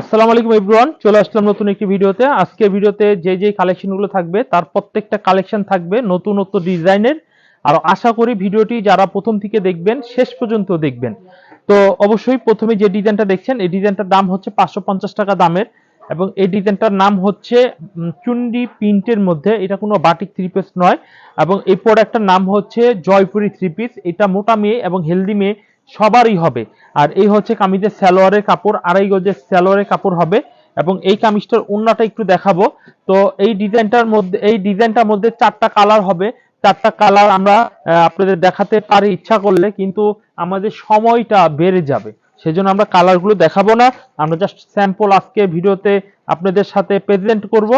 আসসালামু আলাইকুম এভরিওয়ান, চলে আসলাম নতুন একটি ভিডিওতে। আজকে ভিডিওতে যে যে কালেকশনগুলো থাকবে, তার প্রত্যেকটা কালেকশন থাকবে নতুন নতুন ডিজাইনের। আর আশা করি ভিডিওটি যারা প্রথম থেকে দেখবেন, শেষ পর্যন্ত দেখবেন। তো অবশ্যই প্রথমে যে ডিজাইনটা দেখছেন, এই ডিজাইনটার দাম হচ্ছে পাঁচশো পঞ্চাশ টাকা দামের এবং এই ডিজাইনটার নাম হচ্ছে চুন্ডি প্রিন্টের মধ্যে। এটা কোনো বাটিক থ্রি পিস নয় এবং এই প্রোডাক্টটার নাম হচ্ছে জয়পুরি থ্রি পিস এটা মোটা মেয়ে এবং হেলদি মেয়ে সবারই হবে। আর এই হচ্ছে কামিজের সালোয়ারের কাপড়, আড়াই গজের সালোয়ারের কাপড় হবে এবং এই কামিজটার ওন্নাটা একটু দেখাবো। তো এই ডিজাইনটার মধ্যে, এই ডিজাইনটার মধ্যে চারটা কালার হবে। চারটা কালার আমরা আপনাদের দেখাতে পারি ইচ্ছা করলে, কিন্তু আমাদের সময়টা বেড়ে যাবে। সেজন্য আমরা কালারগুলো দেখাবো না। আমরা জাস্ট স্যাম্পল আজকে ভিডিওতে আপনাদের সাথে প্রেজেন্ট করব।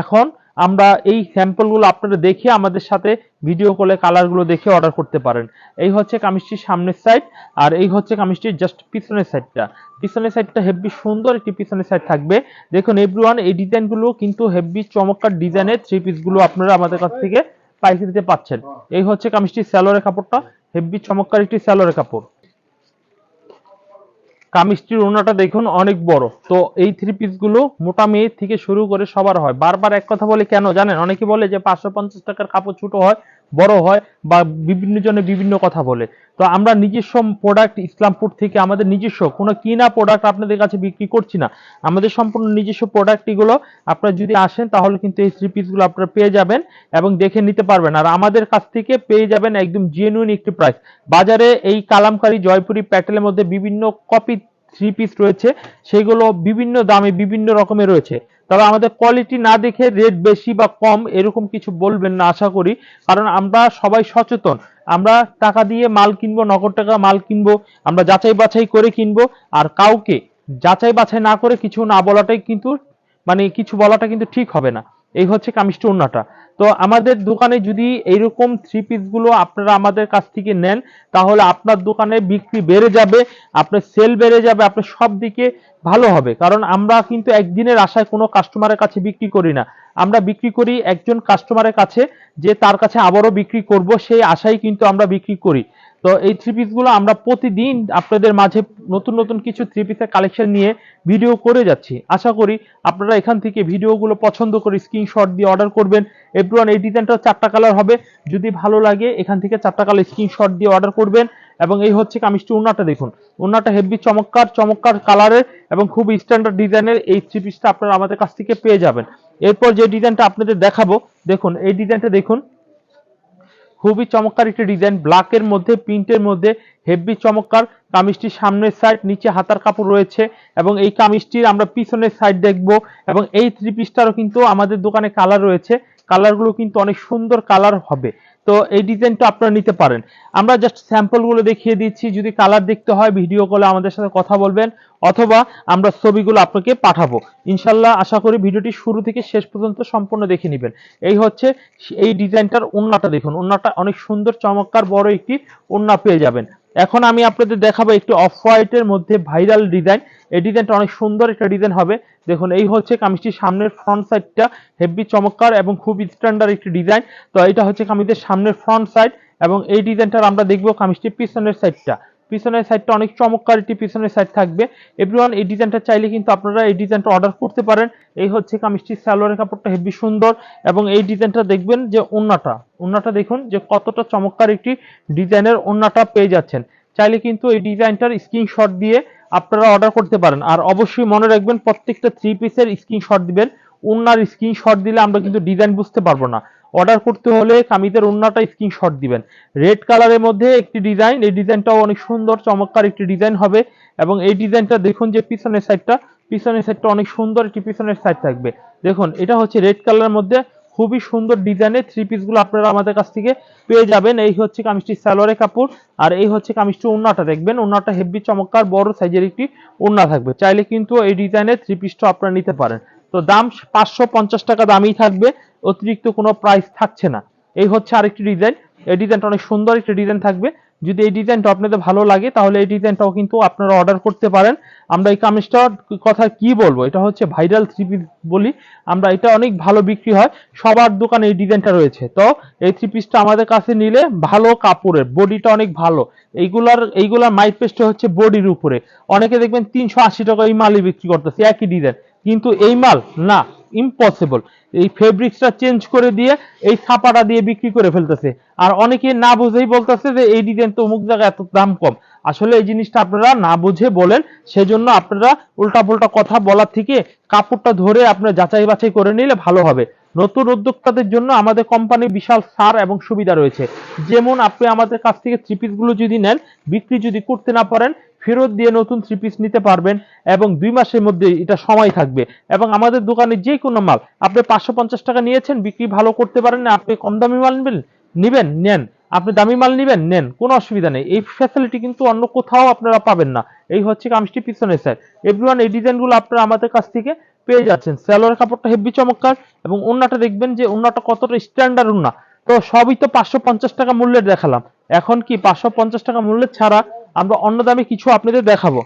এখন আমরা এই স্যাম্পলগুলো আপনারা দেখে আমাদের সাথে ভিডিও কলে কালারগুলো দেখে অর্ডার করতে পারেন। এই হচ্ছে কামিজটির সামনের সাইড আর এই হচ্ছে কামিজটির জাস্ট পিছনের সাইডটা পিছনের সাইডটা হেভি সুন্দর একটি পিছনের সাইড থাকবে। দেখুন এভরিওয়ান এই ডিজাইনগুলো কিন্তু হেভি চমৎকার ডিজাইনের থ্রি পিসগুলো আপনারা আমাদের কাছ থেকে পাইকারিতে পাচ্ছেন। এই হচ্ছে কামিজটির স্যালোয়ারের কাপড়টা হেভি চমৎকার একটি স্যালোয়ারের কাপড়। কামিজটির ওনাটা দেখুন অনেক বড়। তো এই থ্রি পিসগুলো মোটা মেয়ে থেকে শুরু করে সবার হয়। বারবার এক কথা বলে, কেন জানেন? অনেকে বলে যে পাঁচশো পঞ্চাশ টাকার কাপড় ছোট হয় বড় হয় বা বিভিন্ন জনে বিভিন্ন কথা বলে। তো আমরা নিজস্ব প্রোডাক্ট ইসলামপুর থেকে আমাদের নিজস্ব, কোনো কিনা প্রোডাক্ট আপনাদের কাছে বিক্রি করছি না। আমাদের সম্পূর্ণ নিজস্ব প্রোডাক্ট এগুলো আপনারা যদি আসেন তাহলে কিন্তু এই থ্রি পিসগুলো আপনারা পেয়ে যাবেন এবং দেখে নিতে পারবেন। আর আমাদের কাছ থেকে পেয়ে যাবেন একদম জেনুইন একটি প্রাইস বাজারে এই কালামকারী জয়পুরি প্যাটেলের মধ্যে বিভিন্ন কপি থ্রি পিস রয়েছে, সেগুলো বিভিন্ন দামে বিভিন্ন রকমের রয়েছে। তবে আমাদের কোয়ালিটি না দেখে রেট বেশি বা কম এরকম কিছু বলবেন না, আশা করি। কারণ আমরা সবাই সচেতন। আমরা টাকা দিয়ে মাল কিনবো, নগদ টাকা মাল কিনবো, আমরা যাচাই বাছাই করে কিনবো, আর কাউকে যাচাই বাছাই না করে কিছু না বলাটাই কিন্তু মানে কিছু বলাটা কিন্তু ঠিক হবে না। এই হচ্ছে কামিজটি ওন্নাটা তো আমাদের দোকানে যদি এইরকম থ্রি পিসগুলো আপনারা আমাদের কাছ থেকে নেন, তাহলে আপনার দোকানে বিক্রি বেড়ে যাবে, আপনার সেল বেড়ে যাবে, আপনার সব দিকে ভালো হবে। কারণ আমরা কিন্তু একদিনের আশায় কোনো কাস্টমারের কাছে বিক্রি করি না। আমরা বিক্রি করি একজন কাস্টমারের কাছে, যে তার কাছে আবারও বিক্রি করব, সেই আশায় কিন্তু আমরা বিক্রি করি। তো এই থ্রি পিসগুলো আমরা প্রতিদিন আপনাদের মাঝে নতুন নতুন কিছু থ্রি পিসের কালেকশন নিয়ে ভিডিও করে যাচ্ছি। আশা করি আপনারা এখান থেকে ভিডিওগুলো পছন্দ করে স্ক্রিনশট দিয়ে অর্ডার করবেন। এভরিওয়ান এই ডিজাইনটা চারটা কালার হবে। যদি ভালো লাগে, এখান থেকে চারটা কালার স্ক্রিনশট দিয়ে অর্ডার করবেন। এবং এই হচ্ছে কামিজটি উন্নাটা দেখুন। উন্নাটা হেভি চমৎকার চমৎকার কালারের এবং খুব স্ট্যান্ডার্ড ডিজাইনের এই থ্রি পিসটা আপনারা আমাদের কাছ থেকে পেয়ে যাবেন। এরপর যে ডিজাইনটা আপনাদের দেখাবো, দেখুন, এই ডিজাইনটা দেখুন। খুবই চমৎকার একটি ডিজাইন ব্ল্যাকের মধ্যে প্রিন্টের মধ্যে হেভি চমৎকার। কামিজটির সামনের সাইড নিচে হাতার কাপড় রয়েছে এবং এই কামিজটির আমরা পিছনের সাইড দেখব এবং এই থ্রি পিসটারও কিন্তু আমাদের দোকানে কালার রয়েছে। কালারগুলো কিন্তু অনেক সুন্দর কালার হবে। তো এই ডিজাইনটা আপনারা নিতে পারেন। আমরা জাস্ট স্যাম্পলগুলো দেখিয়ে দিচ্ছি, যদি কালার দেখতে হয় ভিডিও কলে আমাদের সাথে কথা বলবেন, অথবা আমরা ছবিগুলো আপনাকে পাঠাবো। ইনশাল্লাহ আশা করি ভিডিওটি শুরু থেকে শেষ পর্যন্ত সম্পূর্ণ দেখে নেবেন। এই হচ্ছে এই ডিজাইনটার ওন্নাটা দেখুন। ওন্নাটা অনেক সুন্দর, চমৎকার, বড় একটি ওন্না পেয়ে যাবেন। এখন আমি আপনাদের দেখাবো একটি অফ হোয়াইটের মধ্যে ভাইরাল ডিজাইন। এই ডিজাইনটা অনেক সুন্দর একটা ডিজাইন হবে। দেখুন, এই হচ্ছে কামিজটির সামনের ফ্রন্ট সাইডটা হেভি চমৎকার এবং খুব স্ট্যান্ডার্ড একটি ডিজাইন। তো এটা হচ্ছে কামিজের সামনের ফ্রন্ট সাইড এবং এই ডিজাইনটার আমরা দেখব কামিজটির পিছনের সাইডটা পিছনের সাইডটা অনেক চমৎকার একটি পিছনের সাইড থাকবে। এভরিওয়ান এই ডিজাইনটা চাইলে কিন্তু আপনারা এই ডিজাইনটা অর্ডার করতে পারেন। এই হচ্ছে কামিজটির সালোয়ারের কাপড়টা হেভি সুন্দর এবং এই ডিজাইনটা দেখবেন যে ওন্নাটা ওন্নাটা দেখুন যে কতটা চমৎকার একটি ডিজাইনের ওন্নাটা পেয়ে যাচ্ছেন। চাইলে কিন্তু এই ডিজাইনটার স্ক্রিনশট দিয়ে আপনারা অর্ডার করতে পারেন। আর অবশ্যই মনে রাখবেন, প্রত্যেকটা থ্রি পিসের স্ক্রিনশট দিবেন। ওন্নার স্ক্রিনশট দিলে আমরা কিন্তু ডিজাইন বুঝতে পারব না। অর্ডার করতে হলে কামিজের ওন্নাটা স্ক্রিনশট দিবেন। রেড কালারের মধ্যে একটি ডিজাইন এই ডিজাইনটাও অনেক সুন্দর, চমৎকার একটি ডিজাইন হবে। এবং এই ডিজাইনটা দেখুন যে পিছনের সাইডটা পিছনের সাইডটা অনেক সুন্দর একটি পিছনের সাইড থাকবে। দেখুন, এটা হচ্ছে রেড কালারের মধ্যে খুবই সুন্দর ডিজাইনের থ্রি পিসগুলো আপনারা আমাদের কাছ থেকে পেয়ে যাবেন। এই হচ্ছে কামিজটির সালোয়ারের কাপড়, আর এই হচ্ছে কামিজটির ওন্নাটা দেখবেন ওন্নাটা হেভি চমৎকার, বড় সাইজের একটি ওন্না থাকবে। চাইলে কিন্তু এই ডিজাইনের থ্রি পিসটা আপনারা নিতে পারেন। তো দাম পাঁচশো পঞ্চাশ টাকা দামই থাকবে, অতিরিক্ত কোনো প্রাইস থাকছে না। এই হচ্ছে আরেকটি ডিজাইন এই ডিজাইনটা অনেক সুন্দর একটি ডিজাইন থাকবে। যদি এই ডিজাইনটা আপনাদের ভালো লাগে, তাহলে এই ডিজাইনটাও কিন্তু আপনারা অর্ডার করতে পারেন। আমরা এই কামিজটার কথা কি বলব? এটা হচ্ছে ভাইরাল থ্রি পিস বলি। আমরা এটা অনেক ভালো বিক্রি হয়। সবার দোকানে এই ডিজাইনটা রয়েছে। তো এই থ্রি পিসটা আমাদের কাছে নিলে ভালো কাপড়ের বডিটা অনেক ভালো। এইগুলার এইগুলার মাইট পেস্ট হচ্ছে বডির উপরে। অনেকে দেখবেন তিনশো আশি টাকা এই মালই বিক্রি করতেছে। একই ডিজাইন কিন্তু এই মাল না ইম্পসিবল এই ফেব্রিক্সটা চেঞ্জ করে দিয়ে এই ছাপাটা দিয়ে বিক্রি করে ফেলতেছে। আর অনেকে না বুঝেই বলতেছে যে এই ডিজাইন তো অমুক জায়গায় এত দাম কম। আসলে এই জিনিসটা আপনারা না বুঝে বলেন, সেজন্য আপনারা উল্টা পুল্টা কথা বলার থেকে কাপড়টা ধরে আপনারা যাচাই বাছাই করে নিলে ভালো হবে। নতুন উদ্যোক্তাদের জন্য আমাদের কোম্পানির বিশাল সার এবং সুবিধা রয়েছে। যেমন আপনি আমাদের কাছ থেকে থ্রি গুলো যদি নেন, বিক্রি যদি করতে না পারেন ফেরত দিয়ে নতুন থ্রি পিস নিতে পারবেন এবং দুই মাসের মধ্যে এটা সময় থাকবে। এবং আমাদের দোকানে যে কোনো মাল, আপনি পাঁচশো পঞ্চাশ টাকা নিয়েছেন, বিক্রি ভালো করতে পারেন না আপনি কম দামি মাল নেবেন, নিবেন, নেন। আপনি দামি মাল নিবেন, নেন, কোনো অসুবিধা নেই। এই ফ্যাসিলিটি কিন্তু অন্য কোথাও আপনারা পাবেন না। এই হচ্ছে কামিজটি পিছনের স্যার এভরিওয়ান এই ডিজাইনগুলো আপনারা আমাদের কাছ থেকে পেয়ে যাচ্ছেন। স্যালোয়ার কাপড়টা হেভি চমৎকার এবং ওন্নাটা দেখবেন যে ওন্নাটা কতটা স্ট্যান্ডার্ড ওন্না তো সবই তো পাঁচশো পঞ্চাশ টাকা মূল্যের দেখালাম। এখন কি পাঁচশো পঞ্চাশ টাকা মূল্যের ছাড়া আমরা অন্য দামে কিছু আপনাদের দেখাবো।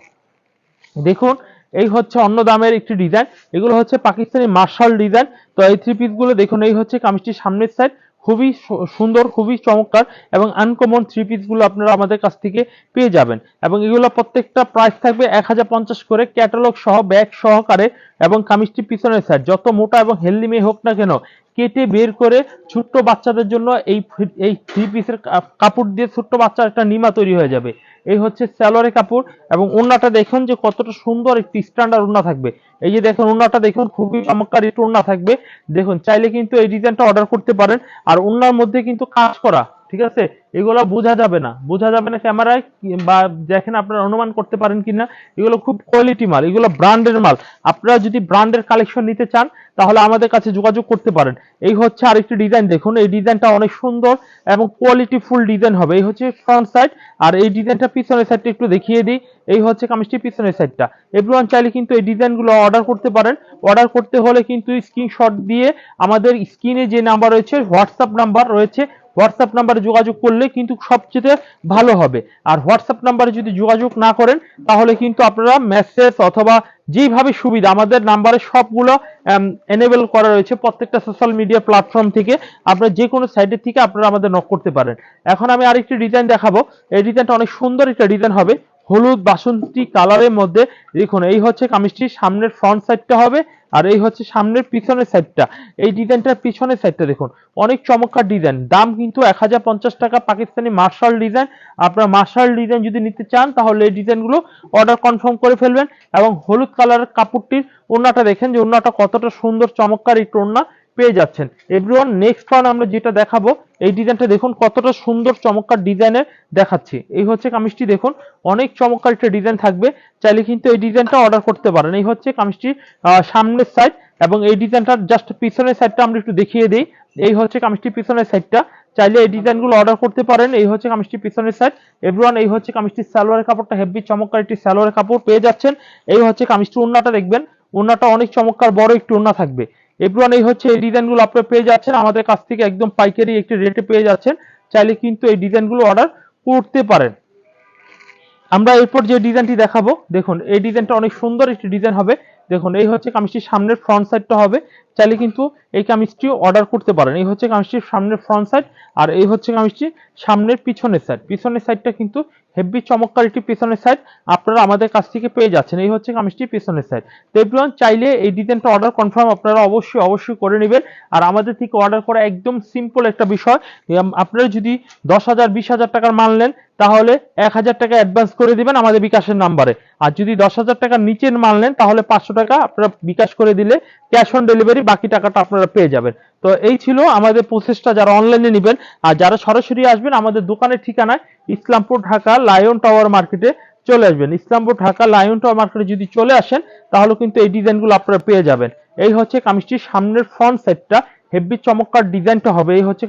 দেখুন, এই হচ্ছে অন্য দামের একটি ডিজাইন এগুলো হচ্ছে পাকিস্তানি মার্শাল ডিজাইন তো এই থ্রি পিসগুলো দেখুন, এই হচ্ছে কামিজটির সামনের সাইড খুবই সুন্দর, খুবই চমৎকার এবং আনকমন থ্রি পিসগুলো আপনারা আমাদের কাছ থেকে পেয়ে যাবেন। এবং এগুলো প্রত্যেকটা প্রাইস থাকবে এক হাজার পঞ্চাশ করে ক্যাটালগ সহ ব্যাগ সহকারে এবং কামিজটি পিছনের সাইড যত মোটা এবং হেলদি মেয়ে হোক না কেন, কেটে বের করে ছোট্ট বাচ্চাদের জন্য এই এই থ্রি পিসের কাপড় দিয়ে ছোট্ট বাচ্চার একটা নিমা তৈরি হয়ে যাবে। এই হচ্ছে স্যালোয়ারের কাপড় এবং ওড়নাটা দেখুন যে কতটা সুন্দর একটি স্ট্যান্ডার্ড ওড়না থাকবে। এই যে দেখুন, ওড়নাটা দেখুন, খুবই চমৎকার একটু ওড়না থাকবে। দেখুন, চাইলে কিন্তু এই ডিজাইনটা অর্ডার করতে পারেন। আর ওড়নার মধ্যে কিন্তু কাজ করা ঠিক আছে? এগুলো বোঝা যাবে না। বোঝা যাবে না ক্যামেরায় বা দেখেন আপনারা অনুমান করতে পারেন কিনা। এগুলো খুব কোয়ালিটি মাল, এগুলো ব্র্যান্ডের মাল। আপনারা যদি ব্র্যান্ডের কালেকশন নিতে চান, তাহলে আমাদের কাছে যোগাযোগ করতে পারেন। এই হচ্ছে আরেকটি ডিজাইন দেখুন, এই ডিজাইনটা অনেক সুন্দর এবং কোয়ালিটি ফুল ডিজাইন হবে। এই হচ্ছে ফ্রন্ট সাইড আর এই ডিজাইনটা পিছনের সাইডটা একটু দেখিয়ে দিই। এই হচ্ছে কামিজটি পিছনের সাইডটা এভরিওয়ান চাইলে কিন্তু এই ডিজাইনগুলো অর্ডার করতে পারেন। অর্ডার করতে হলে কিন্তু স্ক্রিনশট দিয়ে আমাদের স্ক্রিনে যে নাম্বার রয়েছে হোয়াটসঅ্যাপ নাম্বার রয়েছে হোয়াটসঅ্যাপ নাম্বারে যোগাযোগ করলে কিন্তু সবচেয়ে ভালো হবে। আর হোয়াটসঅ্যাপ নাম্বারে যদি যোগাযোগ না করেন, তাহলে কিন্তু আপনারা মেসেজ অথবা যেইভাবে সুবিধা, আমাদের নাম্বারে সবগুলো এনেবেল করা রয়েছে প্রত্যেকটা সোশ্যাল মিডিয়া প্ল্যাটফর্ম থেকে। আপনারা যে কোনো সাইটের থেকে আপনারা আমাদের নক করতে পারেন। এখন আমি আরেকটি ডিজাইন দেখাবো। এই ডিজাইনটা অনেক সুন্দর একটা ডিজাইন হবে। হলুদ বাসন্তী কালারের মধ্যে দেখুন, এই হচ্ছে কামিজটির সামনের ফ্রন্ট সাইডটা হবে আর এই হচ্ছে সামনের পিছনের সাইডটা এই ডিজাইনটার পিছনের সাইডটা দেখুন, অনেক চমৎকার ডিজাইন। দাম কিন্তু এক হাজার পঞ্চাশ টাকা পাকিস্তানি মার্শাল ডিজাইন। আপনার মার্শাল ডিজাইন যদি নিতে চান, তাহলে এই ডিজাইনগুলো অর্ডার কনফার্ম করে ফেলবেন এবং হলুদ কালারের কাপড়টির ওড়নাটা দেখেন যে ওড়নাটা কতটা সুন্দর, চমৎকার এই ওড়না পেয়ে যাচ্ছেন। এভরিওয়ান নেক্সট ওয়ান আমরা যেটা দেখাবো, এই ডিজাইনটা দেখুন কতটা সুন্দর চমৎকার ডিজাইনের দেখাচ্ছি। এই হচ্ছে কামিজটি দেখুন, অনেক চমৎকার একটা ডিজাইন থাকবে। চাইলে কিন্তু এই ডিজাইনটা অর্ডার করতে পারেন। এই হচ্ছে কামিজটির সামনের সাইড এবং এই ডিজাইনটার জাস্ট পিছনের সাইডটা আমরা একটু দেখিয়ে দিই। এই হচ্ছে কামিজটির পিছনের সাইডটা চাইলে এই ডিজাইনগুলো অর্ডার করতে পারেন। এই হচ্ছে কামিজটির পিছনের সাইড এভরিওয়ান, এই হচ্ছে কামিজটির সালোয়ারের কাপড়টা হেভি চমৎকার একটি সালোয়ারের কাপড় পেয়ে যাচ্ছেন। এই হচ্ছে কামিজটির ওন্নাটা দেখবেন। ওন্নাটা অনেক চমৎকার, বড় একটি ওন্না থাকবে। এভরিওয়ান এই হচ্ছে এই ডিজাইনগুলো আপনারা পেয়ে যাচ্ছেন। আমাদের কাছ থেকে একদম পাইকারি একটি রেটে পেয়ে যাচ্ছেন। চাইলে কিন্তু এই ডিজাইনগুলো অর্ডার করতে পারেন। আমরা এরপর যে ডিজাইনটি দেখাবো, দেখুন, এই ডিজাইনটা অনেক সুন্দর একটি ডিজাইন হবে। দেখুন, এই হচ্ছে কামিজটির সামনের ফ্রন্ট সাইডটা হবে। চাইলে কিন্তু এই কামিজটি অর্ডার করতে পারেন। এই হচ্ছে কামিজটির সামনের ফ্রন্ট সাইড আর এই হচ্ছে কামিজটি সামনের পিছনের সাইড পিছনের সাইডটা কিন্তু হেভি চমৎকার একটি পিছনের সাইড আপনারা আমাদের কাছ থেকে পেয়ে যাচ্ছেন। এই হচ্ছে কামিজটি পিছনের সাইড তো এভরিওয়ান চাইলে এই ডিজাইনটা অর্ডার কনফার্ম আপনারা অবশ্যই অবশ্যই করে নেবেন। আর আমাদের থেকে অর্ডার করা একদম সিম্পল একটা বিষয়। আপনারা যদি দশ হাজার, বিশ হাজার টাকার মাল নেন, তাহলে এক হাজার টাকা অ্যাডভান্স করে দিবেন আমাদের বিকাশের নাম্বারে। আর যদি দশ হাজার টাকার নিচের মাল নেন, তাহলে পাঁচশো টাকা আপনারা বিকাশ করে দিলে ক্যাশ অন ডেলিভারি বাকি টাকাটা আপনারা পেয়ে যাবেন। তো এই ছিল আমাদের প্রসেসটা যারা অনলাইনে নেবেন। আর যারা সরাসরি আসবেন, আমাদের দোকানের ঠিকানায় ইসলামপুর ঢাকা লায়ন টাওয়ার মার্কেটে চলে আসবেন। ইসলামপুর ঢাকা লায়ন টাওয়ার মার্কেটে যদি চলে আসেন, তাহলে কিন্তু এই ডিজাইনগুলো আপনারা পেয়ে যাবেন। এই হচ্ছে কামিজটির সামনের ফ্রন্ট সাইডটা হেভি চমৎকার ডিজাইনটা হবে। এই হচ্ছে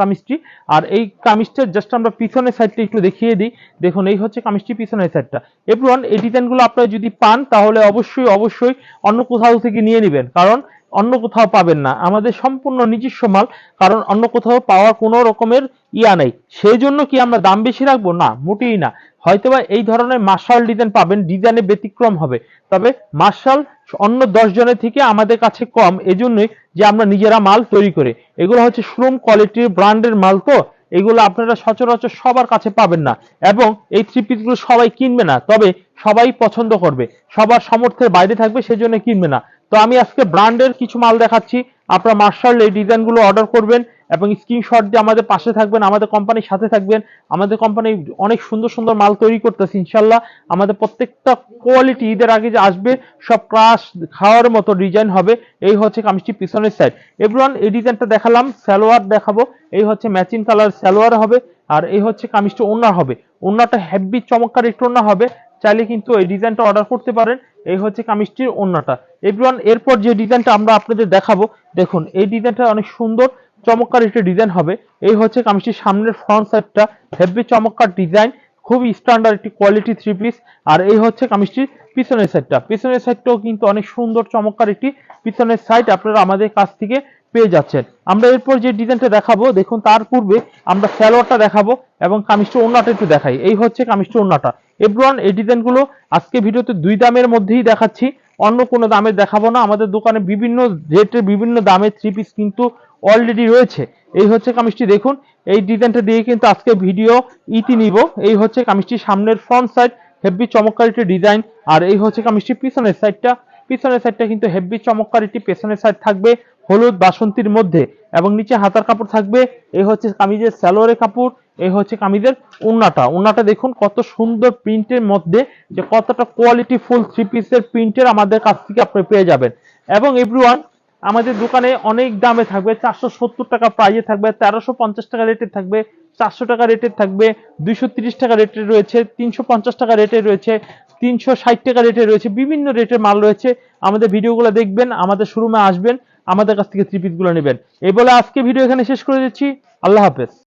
কামিজটি। আর এই কামিজটার জাস্ট আমরা পিছনের সাইডটা একটু দেখিয়ে দিই। দেখুন, এই হচ্ছে কামিজটি পিছনের সাইডটা এভরিওয়ান এই ডিজাইনগুলো আপনারা যদি পান, তাহলে অবশ্যই অবশ্যই অন্য কোথাও থেকে নিয়ে নেবেন। কারণ অন্য কোথাও পাবেন না। আমাদের সম্পূর্ণ নিজস্ব মাল, কারণ অন্য কোথাও পাওয়ার কোনো রকমের ইয়া নেই। সেই জন্য কি আমরা দাম বেশি রাখব? না, মোটেই না। হয়তোবা এই ধরনের মার্শাল ডিজাইন পাবেন, ডিজাইনে ব্যতিক্রম হবে। তবে মার্শাল অন্য দশ জনের থেকে আমাদের কাছে কম, এজন্যই যে আমরা নিজেরা মাল তৈরি করে। এগুলো হচ্ছে শ্রম কোয়ালিটির ব্র্যান্ডের মাল তো, এগুলো আপনারা সচরাচর সবার কাছে পাবেন না। এবং এই থ্রি পিসগুলো সবাই কিনবে না, তবে সবাই পছন্দ করবে। সবার সামর্থ্যের বাইরে থাকবে, সেজন্য কিনবে না। তো আমি আজকে ব্র্যান্ডের কিছু মাল দেখাচ্ছি। আপনারা মার্শাল এই ডিজাইনগুলো অর্ডার করবেন এবং স্ক্রিনশট দিয়ে আমাদের পাশে থাকবেন, আমাদের কোম্পানির সাথে থাকবেন। আমাদের কোম্পানি অনেক সুন্দর সুন্দর মাল তৈরি করতেছে ইনশাল্লাহ আমাদের প্রত্যেকটা কোয়ালিটি ঈদের আগে যে আসবে, সব ক্রাশ খাওয়ার মতো ডিজাইন হবে। এই হচ্ছে কামিজটি পিছনের সাইড এভরিওয়ান এই ডিজাইনটা দেখালাম, সালোয়ার দেখাবো। এই হচ্ছে ম্যাচিং কালার সালোয়ার হবে। আর এই হচ্ছে কামিজটি ওনার হবে। ওনাটা হেভি চমৎকার একটু ওনা হবে। চাইলে কিন্তু এই ডিজাইনটা অর্ডার করতে পারেন। এই হচ্ছে কামিজটির ওন্নাটা। এভরিওয়ান, এরপর যে ডিজাইনটা আমরা আপনাদের দেখাবো, দেখুন, এই ডিজাইনটা অনেক সুন্দর, চমৎকার একটা ডিজাইন হবে। এই হচ্ছে কামিজটির সামনের ফ্রন্ট সাইডটা হেভি চমৎকার ডিজাইন খুবই স্ট্যান্ডার্ড একটি কোয়ালিটি থ্রি পিস আর এই হচ্ছে কামিজটির পিছনের সাইডটা পিছনের সাইডটাও কিন্তু অনেক সুন্দর, চমৎকার একটি পিছনের সাইড আপনারা আমাদের কাছ থেকে পেয়ে যাচ্ছেন। আমরা এরপর যে ডিজাইনটা দেখাবো, দেখুন, তার পূর্বে আমরা সালোয়ারটা দেখাবো এবং কামিজটা ওন্নাটা একটু দেখাই। এই হচ্ছে কামিজটা ওন্নাটা। এভরিওয়ান এই ডিজাইনগুলো আজকে ভিডিওতে দুই দামের মধ্যেই দেখাচ্ছি। অন্য কোনো দামে দেখাবো না। আমাদের দোকানে বিভিন্ন রেটের বিভিন্ন দামের থ্রি পিস কিন্তু অলরেডি রয়েছে। এই হচ্ছে কামিজটি দেখুন। এই ডিজাইনটা দিয়ে কিন্তু আজকে ভিডিও ইতি নিব। এই হচ্ছে কামিজটির সামনের ফ্রন্ট সাইড হেভি চমৎকার একটি ডিজাইন আর এই হচ্ছে কামিজটির পিছনের সাইডটা পিছনের সাইডটা কিন্তু হেভি চমৎকার একটি পেছনের সাইড থাকবে হলুদ বাসন্তীর মধ্যে। এবং নিচে হাতার কাপড় থাকবে। এই হচ্ছে কামিজের স্যালোয়ারের কাপড়। এই হচ্ছে কামিজের উন্নাটা। উন্নাটা দেখুন কত সুন্দর প্রিন্টের মধ্যে যে কতটা কোয়ালিটি ফুল থ্রি পিসের প্রিন্টের আমাদের কাছ থেকে আপনি পেয়ে যাবেন। এবং এভরিওয়ান আমাদের দোকানে অনেক দামে থাকবে, চারশো সত্তর টাকা প্রাইজে থাকবে, তেরোশো পঞ্চাশ টাকা রেটের থাকবে, চারশো টাকা রেটের থাকবে, দুইশো তিরিশ টাকা রেটের রয়েছে, তিনশো পঞ্চাশ টাকা রেটের রয়েছে, তিনশো ষাট টাকা রেটের রয়েছে, বিভিন্ন রেটের মাল রয়েছে। আমাদের ভিডিওগুলো দেখবেন, আমাদের শোরুমে আসবেন, আমাদের কাছ থেকে থ্রি পিসগুলো নেবেন। এই বলে আজকে ভিডিও এখানে শেষ করে দিচ্ছি। আল্লাহ হাফেজ।